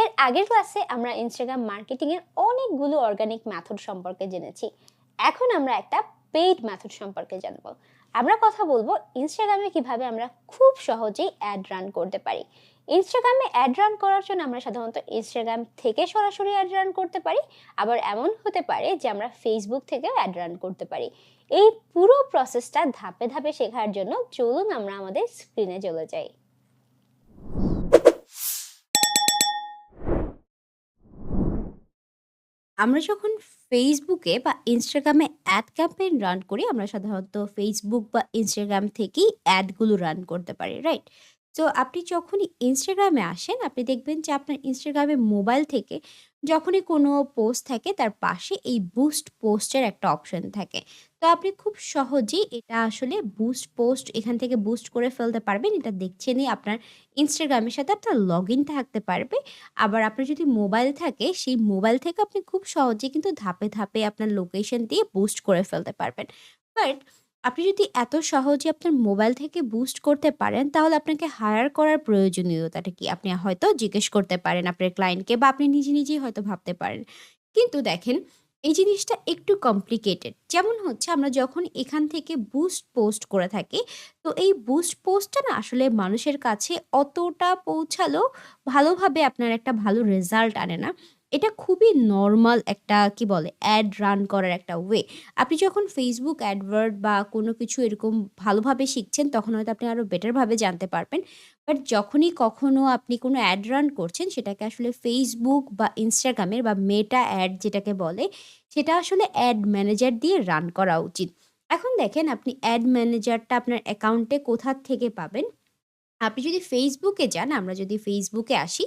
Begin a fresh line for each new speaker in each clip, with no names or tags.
এর আগের ক্লাসে আমরা ইনস্টাগ্রাম মার্কেটিংয়ের অনেকগুলো অর্গানিক মেথড সম্পর্কে জেনেছি। এখন আমরা একটা পেইড মেথড সম্পর্কে জানব। আমরা কথা বলব ইনস্টাগ্রামে কীভাবে আমরা খুব সহজেই অ্যাড রান করতে পারি। ইনস্টাগ্রামে অ্যাড রান করার জন্য আমরা সাধারণত ইনস্টাগ্রাম থেকে সরাসরি অ্যাড রান করতে পারি, আবার এমন হতে পারে যে আমরা ফেসবুক থেকেও অ্যাড রান করতে পারি। এই পুরো প্রসেসটা ধাপে ধাপে শেখার জন্য চলুন আমরা আমাদের স্ক্রিনে চলে যাই।
আমরা যখন ফেসবুকে বা ইনস্টাগ্রামে অ্যাড ক্যাম্পেইন রান করি, আমরা সাধারণত ফেসবুক বা ইনস্টাগ্রাম থেকেই অ্যাডগুলো রান করতে পারি রাইট তো আপনি যখনই ইনস্টাগ্রামে আসেন, আপনি দেখবেন যে আপনার ইনস্টাগ্রামে মোবাইল থেকে যখনই কোনো পোস্ট থাকে, তার পাশে এই বুস্ট পোস্টের একটা অপশন থাকে। তো আপনি খুব সহজেই এটা আসলে বুস্ট পোস্ট এখান থেকে বুস্ট করে ফেলতে পারবেন। এটা দেখছেনই আপনার ইনস্টাগ্রামের সাথে আপনার লগ ইন থাকতে পারবে। আবার আপনার যদি মোবাইল থাকে, সেই মোবাইল থেকে আপনি খুব সহজে কিন্তু ধাপে ধাপে আপনার লোকেশন দিয়ে বুস্ট করে ফেলতে পারবেন। বাট আপনি যদি এত সহজে আপনার মোবাইল থেকে বুস্ট করতে পারেন, তাহলে আপনাকে হায়ার করার প্রয়োজনীয়তাটা কি? আপনি হয়তো জিজ্ঞেস করতে পারেন আপনার ক্লায়েন্টকে বা আপনি নিজে নিজেই হয়তো ভাবতে পারেন। কিন্তু দেখেন, এই জিনিসটা একটু কমপ্লিকেটেড যেমন হচ্ছে, আমরা যখন এখান থেকে বুস্ট পোস্ট করে থাকি, তো এই বুস্ট পোস্টটা না আসলে মানুষের কাছে অতটা পৌঁছালো, ভালোভাবে আপনার একটা ভালো রেজাল্ট আনে না। এটা খুবই নর্মাল একটা, কি বলে অ্যাড রান করার একটা ওয়ে আপনি যখন ফেসবুক অ্যাডভার্ট বা কোনো কিছু এরকম ভালোভাবে শিখছেন, তখন হয়তো আপনি আরও বেটারভাবে জানতে পারবেন। বাট যখনই কখনো আপনি কোনো অ্যাড রান করছেন, সেটাকে আসলে ফেসবুক বা ইনস্টাগ্রামের বা মেটা অ্যাড যেটাকে বলে, সেটা আসলে অ্যাড ম্যানেজার দিয়ে রান করা উচিত। এখন দেখেন আপনি অ্যাড ম্যানেজারটা আপনার অ্যাকাউন্টে কোথা থেকে পাবেন? আপনি যদি ফেসবুকে যান, আমরা যদি ফেসবুকে আসি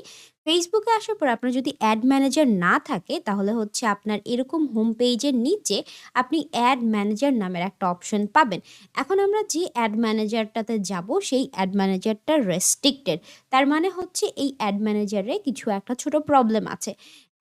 ফেসবুকে আসার পর আপনার যদি অ্যাড ম্যানেজার না থাকে, তাহলে হচ্ছে আপনার এরকম হোম পেজের নিচে আপনি অ্যাড ম্যানেজার নামের একটা অপশন পাবেন। এখন আমরা যে অ্যাড ম্যানেজারটাতে যাব, সেই অ্যাড ম্যানেজারটা রেস্ট্রিক্টেড তার মানে হচ্ছে এই অ্যাড ম্যানেজারে কিছু একটা ছোট প্রবলেম আছে।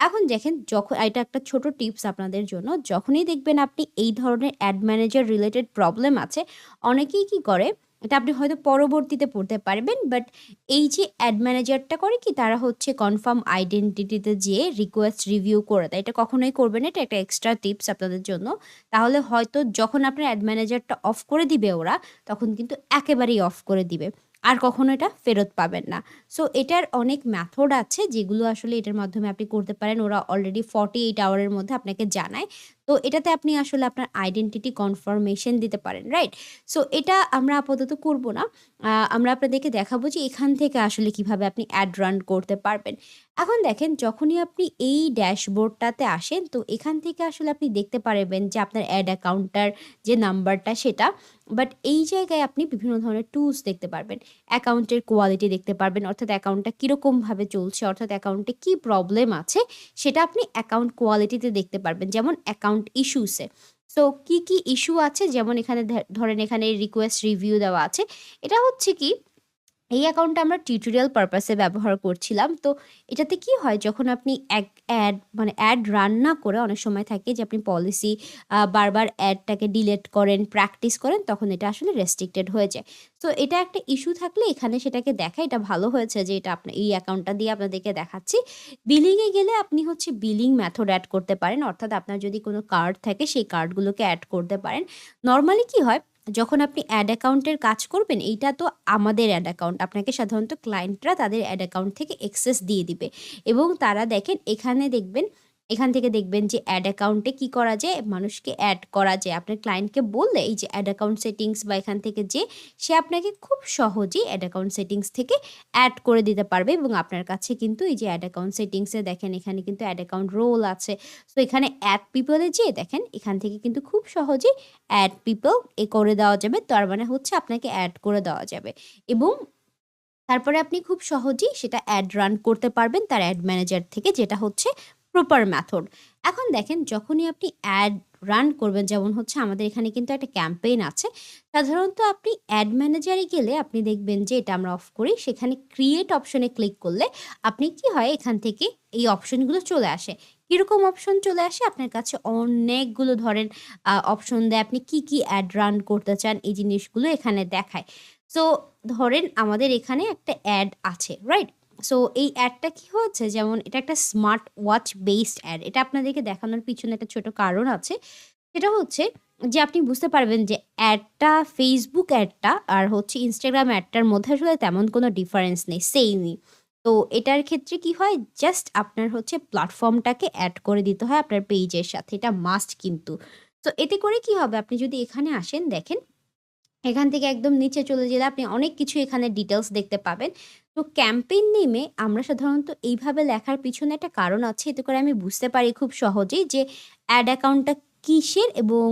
এখন দেখেন যখন এটা একটা ছোট টিপস আপনাদের জন্য। যখনই দেখবেন আপনি এই ধরনের অ্যাড ম্যানেজার রিলেটেড প্রবলেম আছে, অনেকেই কি করে এটা আপনি হয়তো পরবর্তীতে পড়তে পারবেন বাট এই যে অ্যাড ম্যানেজারটা করে কি তারা হচ্ছে কনফার্ম আইডেন্টিটিতে যেয়ে রিকোয়েস্ট রিভিউ করে দেয়। এটা কখনোই করবেন এটা একটা এক্সট্রা টিপস আপনাদের জন্য। তাহলে হয়তো যখন আপনার অ্যাড ম্যানেজারটা অফ করে দিবে ওরা, তখন কিন্তু একেবারেই অফ করে দিবে। আর কখনো এটা ফেরত পাবেন না। সো এটার অনেক মেথড আছে যেগুলো আসলে এটার মাধ্যমে আপনি করতে পারেন। ওরা অলরেডি ফর্টি এইট আওয়ারের মধ্যে আপনাকে জানায়। তো এটাতে আপনি আসলে আপনার আইডেন্টিটি কনফার্মেশন দিতে পারেন রাইট সো এটা আমরা আপাতত করব না। আমরা আপনাদেরকে দেখাবো যে এখান থেকে আসলে কীভাবে আপনি অ্যাড রান করতে পারবেন। এখন দেখেন, যখনই আপনি এই ড্যাশবোর্ডটাতে আসেন, তো এখান থেকে আসলে আপনি দেখতে পারবেন যে আপনার অ্যাড অ্যাকাউন্টটার যে নাম্বারটা সেটা বাট এই জায়গায় আপনি বিভিন্ন ধরনের টুলস দেখতে পারবেন। অ্যাকাউন্টের কোয়ালিটি দেখতে পারবেন, অর্থাৎ অ্যাকাউন্টটা কীরকমভাবে চলছে, অর্থাৎ অ্যাকাউন্টে কী প্রবলেম আছে, সেটা আপনি অ্যাকাউন্ট কোয়ালিটিতে দেখতে পারবেন। যেমন অ্যাকাউন্ট ইস্যুসে তো কি কি ইস্যু আছে? যেমন এখানে ধরেন এখানে রিকোয়েস্ট রিভিউ দেওয়া আছে। এটা হচ্ছে কি এই অ্যাকাউন্টটা আমরা টিউটোরিয়াল পারপাসে ব্যবহার করছিলাম। তো এটাতে কি হয়, যখন আপনি এক অ্যাড মানে অ্যাড রান না করে অনেক সময় থাকে যে আপনি পলিসি বারবার অ্যাডটাকে ডিলেট করেন প্র্যাকটিস করেন, তখন এটা আসলে রেস্ট্রিক্টেড হয়ে যায়। তো এটা একটা ইস্যু থাকলে এখানে সেটাকে দেখা, এটা ভালো হয়েছে যে এটা আপনার এই অ্যাকাউন্টটা দিয়ে আপনাদেরকে দেখাচ্ছি। বিলিংয়ে গেলে আপনি হচ্ছে বিলিং মেথড অ্যাড করতে পারেন, অর্থাৎ আপনার যদি কোনো কার্ড থাকে, সেই কার্ডগুলোকে অ্যাড করতে পারেন। নর্মালি কি হয় যখন আপনি অ্যাড অ্যাকাউন্টের কাজ করবেন, এইটা তো আমাদের অ্যাড অ্যাকাউন্ট আপনাকে সাধারণত ক্লায়েন্টরা তাদের অ্যাড অ্যাকাউন্ট থেকে এক্সেস দিয়ে দিবে। এবং তারা দেখেন, এখানে দেখবেন এখান থেকে দেখবেন যে অ্যাড অ্যাকাউন্টে কি করা যায়? মানুষকে অ্যাড করা যায়। আপনার ক্লায়েন্টকে বললে এই যে অ্যাড অ্যাকাউন্ট সেটিংস বা এখান থেকে যে, সে আপনাকে খুব সহজেই অ্যাড অ্যাকাউন্ট সেটিংস থেকে অ্যাড করে দিতে পারবে এবং আপনার কাছে কিন্তু এই যে অ্যাড অ্যাকাউন্ট সেটিংসে দেখেন এখানে কিন্তু অ্যাড অ্যাকাউন্ট রোল আছে। তো এখানে অ্যাড পিপলে যেয়ে দেখেন এখান থেকে কিন্তু খুব সহজেই অ্যাড পিপল এ করে দেওয়া যাবে। তার মানে হচ্ছে আপনাকে অ্যাড করে দেওয়া যাবে। এবং তারপরে আপনি খুব সহজেই সেটা অ্যাড রান করতে পারবেন তার অ্যাড ম্যানেজার থেকে, যেটা হচ্ছে প্রপার মেথড এখন দেখেন, যখনই আপনি অ্যাড রান করবেন, যেমন হচ্ছে আমাদের এখানে কিন্তু একটা ক্যাম্পেইন আছে, সাধারণত আপনি অ্যাড ম্যানেজারে গেলে আপনি দেখবেন যে এটা আমরা অফ করি। সেখানে ক্রিয়েট অপশনে ক্লিক করলে আপনি কি হয়, এখান থেকে এই অপশনগুলো চলে আসে। কীরকম অপশন চলে আসে? আপনার কাছে অনেকগুলো ধরেন অপশন দেয়। আপনি কি কি অ্যাড রান করতে চান, এই জিনিসগুলো এখানে দেখায়। সো ধরেন আমাদের এখানে একটা অ্যাড আছে রাইট সো এই অ্যাডটা কি হচ্ছে যেমন এটা একটা স্মার্ট ওয়াচ বেসড অ্যাড। এটা আপনাদেরকে দেখানোর পিছনে একটা ছোট কারণ আছে। সেটা হচ্ছে যে আপনি বুঝতে পারবেন যে অ্যাডটা ফেসবুক অ্যাডটা আর হচ্ছে ইনস্টাগ্রাম অ্যাডটার মধ্যে আসলে তেমন কোনো ডিফারেন্স নেই, সেইমই। তো এটার ক্ষেত্রে কি হয় জাস্ট আপনার হচ্ছে প্ল্যাটফর্মটাকে অ্যাড করে দিতে হয় আপনার পেজের সাথে। এটা মাস্ট কিন্তু। তো এতে করে কি হবে আপনি যদি এখানে আসেন দেখেন, এখান থেকে একদম নিচে চলে গেলে আপনি অনেক কিছু এখানে ডিটেলস দেখতে পাবেন। তো ক্যাম্পেইন নেমে আমরা সাধারণত এইভাবে লেখার পিছনে একটা কারণ আছে। এতে করে আমি বুঝতে পারি খুব সহজেই যে অ্যাড অ্যাকাউন্টটা কিসের এবং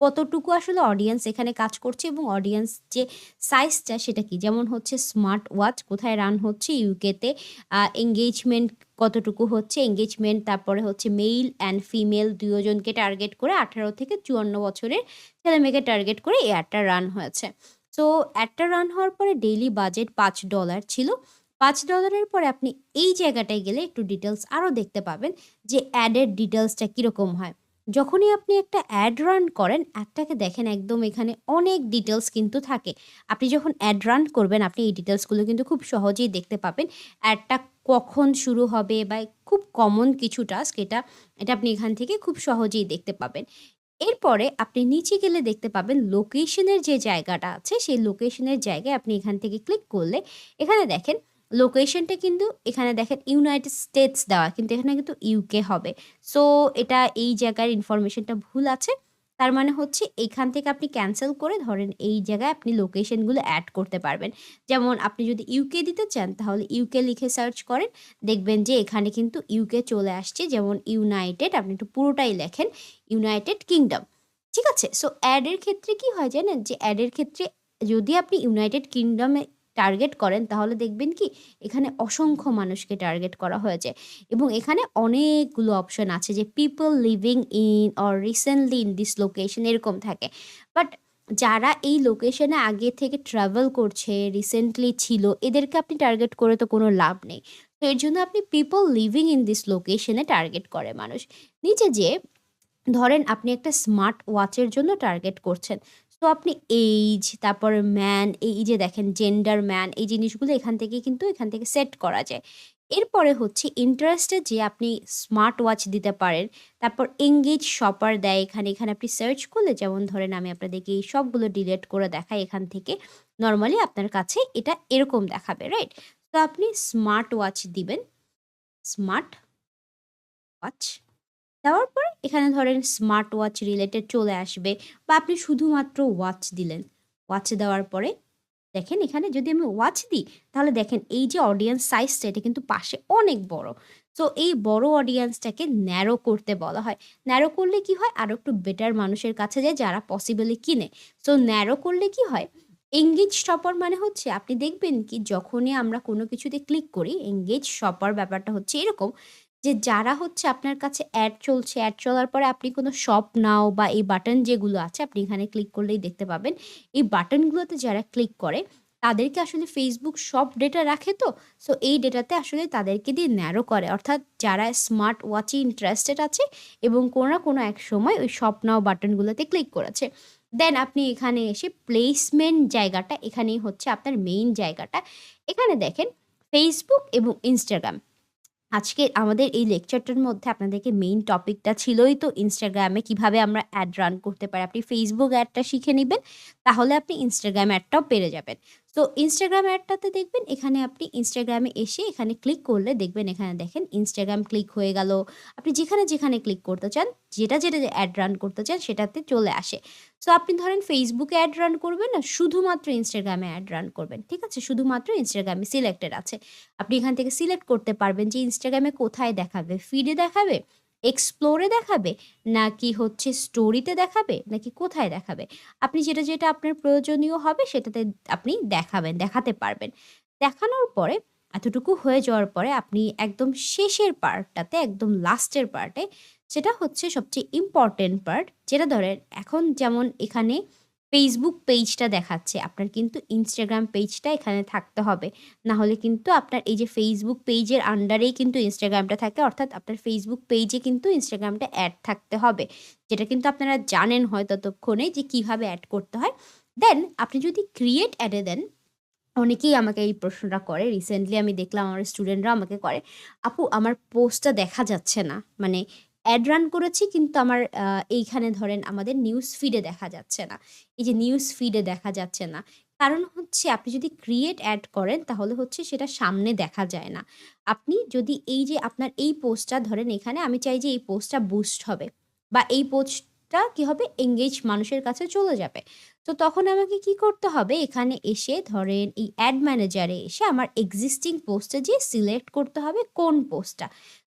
কতটুকু আসলে অডিয়েন্স এখানে কাজ করছে এবং অডিয়েন্স যে সাইজটা সেটা কি? যেমন হচ্ছে স্মার্ট ওয়াচ কোথায় রান হচ্ছে ইউকেতে, আ এনগেজমেন্ট কতটুকু হচ্ছে, এঙ্গেজমেন্ট তারপরে হচ্ছে মেল অ্যান্ড ফিমেল দুজনকে টার্গেট করে 18 থেকে 54 বছরের ছেলেমেয়েকে টার্গেট করে এই অ্যাডটা রান হয়েছে। সো অ্যাডটা রান হওয়ার পরে ডেইলি বাজেট পাঁচ ডলার ছিল। পাঁচ ডলারের পরে আপনি এই জায়গাটায় গেলে একটু ডিটেলস আরও দেখতে পাবেন যে অ্যাডের ডিটেলসটা কীরকম হয়। যখনই আপনি একটা অ্যাড রান করেন, অ্যাডটাকে দেখেন একদম এখানে অনেক ডিটেলস কিন্তু থাকে। আপনি যখন অ্যাড রান করবেন আপনি এই ডিটেলসগুলো কিন্তু খুব সহজেই দেখতে পাবেন। অ্যাডটা কখন শুরু হবে বা খুব কমন কিছু টাস্ক এটা, এটা আপনি এখান থেকে খুব সহজেই দেখতে পাবেন। এরপরে আপনি নিচে গেলে দেখতে পাবেন লোকেশনের যে জায়গাটা আছে সেই লোকেশনের জায়গায় আপনি এখান থেকে ক্লিক করলে এখানে দেখেন লোকেশনটা কিন্তু এখানে দেখেন ইউনাইটেড স্টেটস দেওয়া, কিন্তু এখানে কিন্তু ইউকে হবে। সো এটা এই জায়গার ইনফরমেশনটা ভুল আছে। তার মানে হচ্ছে এখান থেকে আপনি ক্যান্সেল করে ধরেন এই জায়গায় আপনি লোকেশনগুলো অ্যাড করতে পারবেন। যেমন আপনি যদি ইউকে দিতে চান, তাহলে ইউকে লিখে সার্চ করেন। দেখবেন যে এখানে কিন্তু ইউকে চলে আসছে যেমন ইউনাইটেড আপনি একটু পুরোটাই লেখেন ইউনাইটেড কিংডম। ঠিক আছে? সো অ্যাডের ক্ষেত্রে কি হয় জানেন? যে অ্যাডের ক্ষেত্রে যদি আপনি ইউনাইটেড কিংডমে টার্গেট করেন তাহলে দেখবেন কি এখানে অসংখ্য মানুষকে টার্গেট করা হয়েছে এবং এখানে অনেকগুলো অপশন আছে যে people living in or recently in this location এরকম থাকে। বাট যারা এই লোকেশনে আগে থেকে ট্রাভেল করছে, রিসেন্টলি ছিল এদেরকে আপনি টার্গেট করে তো কোনো লাভ নেই। তো এর জন্য আপনি পিপল লিভিং ইন দিস লোকেশনে টার্গেট করে মানুষ। নিচে যেয়ে ধরেন আপনি একটা স্মার্ট ওয়াচের জন্য টার্গেট করছেন। সো আপনি এইজ তারপর ম্যান এই যে দেখেন জেন্ডার ম্যান এই জিনিসগুলো এখান থেকে কিন্তু এখান থেকে সেট করা যায়। এরপরে হচ্ছে ইন্টারেস্টে যে আপনি স্মার্ট ওয়াচ দিতে পারেন। তারপর এঙ্গেজ শপার দেয় এখানে, এখানে আপনি সার্চ করলে যেমন ধরেন আমি আপনাদেরকে এই সবগুলো ডিলিট করে দেখাই এখান থেকে। নর্মালি আপনার কাছে এটা এরকম দেখাবে, রাইট? তো আপনি স্মার্ট ওয়াচ দিবেন। Smart watch. দেওয়ার পরে এখানে ধরেন স্মার্ট ওয়াচ রিলেটেড চলে আসবে বা আপনি শুধুমাত্র ওয়াচ দিলেন। ওয়াচ দেওয়ার পরে দেখেন এখানে যদি আমি ওয়াচ দিই, তাহলে দেখেন এই যে অডিয়েন্স সাইজটা এটা কিন্তু পাশে অনেক বড়। সো এই বড় অডিয়েন্সটাকে ন্যারো করতে বলা হয়। ন্যারো করলে কি হয়? আরও একটু বেটার মানুষের কাছে যায় যারা পসিবলি কিনে। সো ন্যারো করলে কি হয়? এঙ্গেজ শপার মানে হচ্ছে, আপনি দেখবেন কি, যখনই আমরা কোনো কিছুতে ক্লিক করি এঙ্গেজ শপার ব্যাপারটা হচ্ছে এরকম যে যারা হচ্ছে আপনার কাছে অ্যাড চলছে, অ্যাড চলার পরে আপনি কোনো শপ নাও বা এই বাটন যেগুলো আছে আপনি এখানে ক্লিক করলেই দেখতে পাবেন। এই বাটনগুলোতে যারা ক্লিক করে তাদেরকে আসলে ফেসবুক সব ডেটা রাখে তো। সো এই ডেটাতে আসলে তাদেরকে দিয়ে ন্যারো করে। অর্থাৎ যারা স্মার্ট ওয়াচে ইন্টারেস্টেড আছে এবং কোনো না কোনো এক সময় ওই শপ নাও বাটনগুলোতে ক্লিক করেছে। দেন আপনি এখানে এসে প্লেসমেন্ট জায়গাটা এখানেই হচ্ছে আপনার মেইন জায়গাটা। এখানে দেখেন ফেসবুক এবং Instagram। আজকে আমাদের এই লেকচারটার মধ্যে আপনাদেরকে মেইন টপিকটা ছিলই তো ইনস্টাগ্রামে কীভাবে আমরা অ্যাড রান করতে পারি। আপনি ফেসবুক অ্যাডটা শিখে নেবেন, তাহলে আপনি ইনস্টাগ্রাম অ্যাডটাও পেরে যাবেন। তো ইনস্টাগ্রাম অ্যাডটাতে দেখবেন এখানে আপনি ইনস্টাগ্রামে এসে এখানে ক্লিক করলে দেখবেন এখানে দেখেন ইনস্টাগ্রাম ক্লিক হয়ে গেল। আপনি যেখানে, যেখানে ক্লিক করতে চান, যেটা, যেটা অ্যাড রান করতে চান সেটাতে চলে আসে। সো আপনি ধরেন ফেসবুকে অ্যাড রান করবেন না শুধুমাত্র ইনস্টাগ্রামে অ্যাড রান করবেন। ঠিক আছে? শুধুমাত্র ইনস্টাগ্রামে সিলেক্টেড আছে। আপনি এখান থেকে সিলেক্ট করতে পারবেন যে ইনস্টাগ্রামে কোথায় দেখাবে? ফিড দেখাবে? এক্সপ্লোর দেখাবে? নাকি হচ্ছে স্টোরিতে দেখাবে? নাকি কোথায় দেখাবে? আপনি যেটা, যেটা আপনার প্রয়োজনীয় হবে সেটাতে আপনি দেখাবেন, দেখাতে পারবেন। দেখানোর পরে এতটুকু হয়ে যাওয়ার পরে আপনি একদম শেষের পার্টটাতে একদম লাস্টের পার্টে যেটা হচ্ছে সবচেয়ে ইম্পর্টেন্ট পার্ট যেটা ধরেন এখন যেমন এখানে Facebook পেজটা দেখাচ্ছে। আপনার কিন্তু ইনস্টাগ্রাম পেজটা এখানে থাকতে হবে। না হলে কিন্তু আপনার এই যে ফেসবুক পেজের আন্ডারেই কিন্তু ইনস্টাগ্রামটা থাকে। অর্থাৎ আপনার ফেসবুক পেজে কিন্তু ইনস্টাগ্রামটা অ্যাড থাকতে হবে। যেটা কিন্তু আপনারা জানেন হয়তো ততক্ষণে যে কীভাবে অ্যাড করতে হয়। দেন আপনি যদি ক্রিয়েট অ্যাডে দেন, অনেকেই আমাকে এই প্রশ্নটা করে রিসেন্টলি আমি দেখলাম আমার স্টুডেন্টরা আমাকে করে আপু আমার পোস্টটা দেখা যাচ্ছে না মানে অ্যাড রান করেছি, কিন্তু আমার এইখানে ধরেন আমাদের নিউজ ফিডে দেখা যাচ্ছে না। এই যে নিউজ ফিডে দেখা যাচ্ছে না। কারণ হচ্ছে আপনি যদি ক্রিয়েট অ্যাড করেন, তাহলে হচ্ছে সেটা সামনে দেখা যায় না। আপনি যদি এই যে আপনার এই পোস্টটা ধরেন এখানে, আমি চাই যে এই পোস্টটা বুস্ট হবে বা এই পোস্টটা কি হবে? এঙ্গেজ মানুষের কাছে চলে যাবে। তো তখন আমাকে কি করতে হবে? এখানে এসে ধরেন এই অ্যাড ম্যানেজারে এসে আমার এক্সিস্টিং পোস্টে যে সিলেক্ট করতে হবে কোন পোস্টটা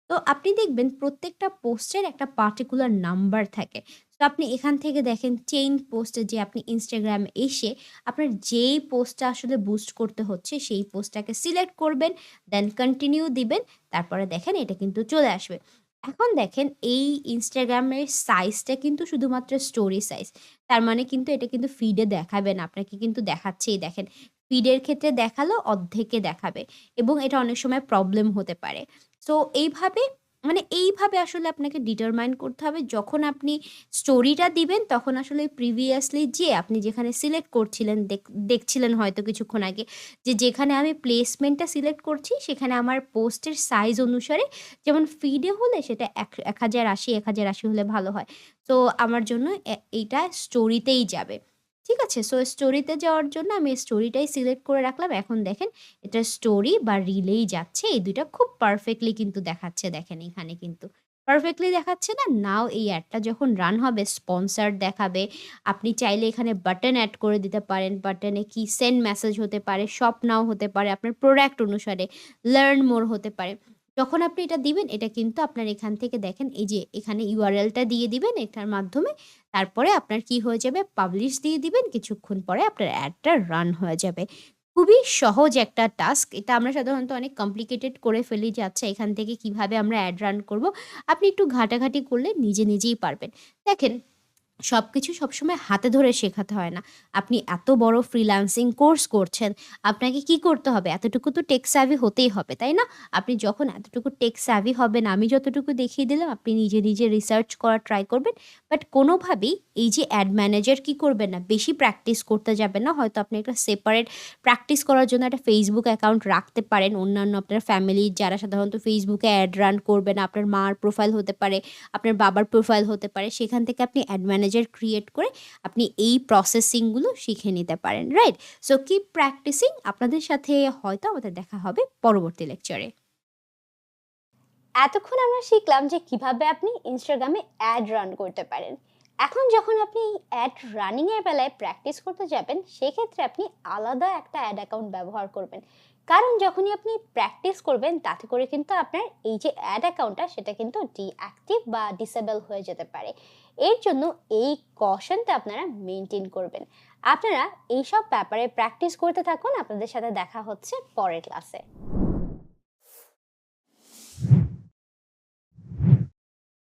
তো আপনি দেখবেন প্রত্যেকটা পোস্টের একটা পার্টিকুলার নাম্বার থাকে। তো আপনি এখান থেকে দেখেন চেইন পোস্টে যে আপনি ইনস্টাগ্রামে এসে আপনার যেই পোস্টটা আসলে বুস্ট করতে হচ্ছে, সেই পোস্টটাকে সিলেক্ট করবেন দেন কন্টিনিউ দিবেন, তারপরে দেখেন এটা কিন্তু চলে আসবে। এখন দেখেন এই ইনস্টাগ্রামের সাইজটা কিন্তু শুধুমাত্র স্টোরি সাইজ তার মানে কিন্তু এটা কিন্তু ফিডে দেখাবে না, আপনাকে কিন্তু দেখাচ্ছেই। দেখেন ফিডের ক্ষেত্রে দেখাল, অর্ধেকে দেখাবে এবং এটা অনেক সময় প্রবলেম হতে পারে। সো এইভাবে মানে এইভাবে আসলে আপনাকে ডিটারমাইন করতে হবে। যখন আপনি স্টোরিটা দিবেন, তখন আসলে প্রিভিয়াসলি যে আপনি যেখানে সিলেক্ট করছিলেন, দেখ- দেখছিলেন হয়তো কিছুক্ষণ আগে যে যেখানে আমি প্লেসমেন্টটা সিলেক্ট করছি, সেখানে আমার পোস্টের সাইজ অনুসারে যেমন ফিডে হলে সেটা এক এক হাজার আশি, এক হাজার আশি হলে ভালো হয়। তো আমার জন্য এইটা স্টোরিতেই যাবে। ঠিক আছে? সো স্টোরিতে যাওয়ার জন্য আমি স্টোরিটাই সিলেক্ট করে রাখলাম। এখন দেখেন, এটা স্টোরি বা রিলেই যাচ্ছে। এই দুইটা খুব পারফেক্টলি কিন্তু দেখাচ্ছে। দেখেন, এখানে কিন্তু পারফেক্টলি দেখাচ্ছে না। নাও এই অ্যাডটা যখন রান হবে স্পন্সার দেখাবে। আপনি চাইলে এখানে বাটন অ্যাড করে দিতে পারেন। বাটনে কি সেন্ড মেসেজ হতে পারে শপ নাও হতে পারে। আপনার প্রোডাক্ট অনুসারে লার্ন মোর হতে পারে। যখন আপনি এটা দিবেন, এটা কিন্তু আপনার এখান থেকে দেখেন, এই যে এখানে ইউআরএলটা দিয়ে দিবেন এটার মাধ্যমে, তারপরে আপনার কি হয়ে যাবে? পাবলিশ দিয়ে দিবেন, কিছুক্ষণ পরে আপনার অ্যাডটা রান হয়ে যাবে। খুবই সহজ একটা টাস্ক এটা আমরা সাধারণত অনেক কমপ্লিকেটেড করে ফেলি যে আচ্ছা এখান থেকে কীভাবে আমরা অ্যাড রান করব? আপনি একটু ঘাটাঘাটি করলে নিজে নিজেই পারবেন। দেখেন সব কিছু সবসময় হাতে ধরে শেখাতে হয় না। আপনি এত বড় ফ্রিল্যান্সিং কোর্স করছেন, আপনাকে কি করতে হবে? এতটুকু তো টেক স্যাভি হতেই হবে, তাই না? আপনি যখন এতটুকু টেক স্যাভি হবেন, আমি যতটুকু দেখিয়ে দিলাম, আপনি নিজে নিজে রিসার্চ করা ট্রাই করবেন। বাট কোনোভাবেই এই যে অ্যাড ম্যানেজার কি করবেন না, বেশি প্র্যাকটিস করতে যাবেন না। হয়তো আপনি একটা সেপারেট প্র্যাকটিস করার জন্য একটা ফেসবুক অ্যাকাউন্ট রাখতে পারেন, অন্যান্য আপনার ফ্যামিলির যারা সাধারণত ফেসবুকে অ্যাড রান করবেন আপনার মার প্রোফাইল হতে পারে, আপনার বাবার প্রোফাইল হতে পারে, সেখান থেকে আপনি অ্যাড ম্যানেজার ক্রিয়েট করে আপনি এই প্রসেসিংগুলো শিখে নিতে পারেন রাইট সো কিপ প্র্যাকটিসিং আপনাদের সাথে হয়তো আমাদের দেখা হবে পরবর্তী লেকচারে
এতক্ষণ আমরা শিখলাম যে কীভাবে আপনি ইনস্টাগ্রামে অ্যাড রান করতে পারেন। এখন যখন আপনি অ্যাড রানিংয়ের বেলায় প্র্যাকটিস করতে যাবেন, সেক্ষেত্রে আপনি আলাদা একটা অ্যাড অ্যাকাউন্ট ব্যবহার করবেন। কারণ যখনই আপনি প্র্যাকটিস করবেন, তাতে করে কিন্তু আপনার এই যে অ্যাড অ্যাকাউন্টটা সেটা কিন্তু ডিঅ্যাক্টিভ বা ডিসেবল হয়ে যেতে পারে। এর জন্য এই কশনটা আপনারা মেনটেন করবেন। আপনারা এইসব ব্যাপারে প্র্যাকটিস করতে থাকুন। আপনাদের সাথে দেখা হচ্ছে পরের ক্লাসে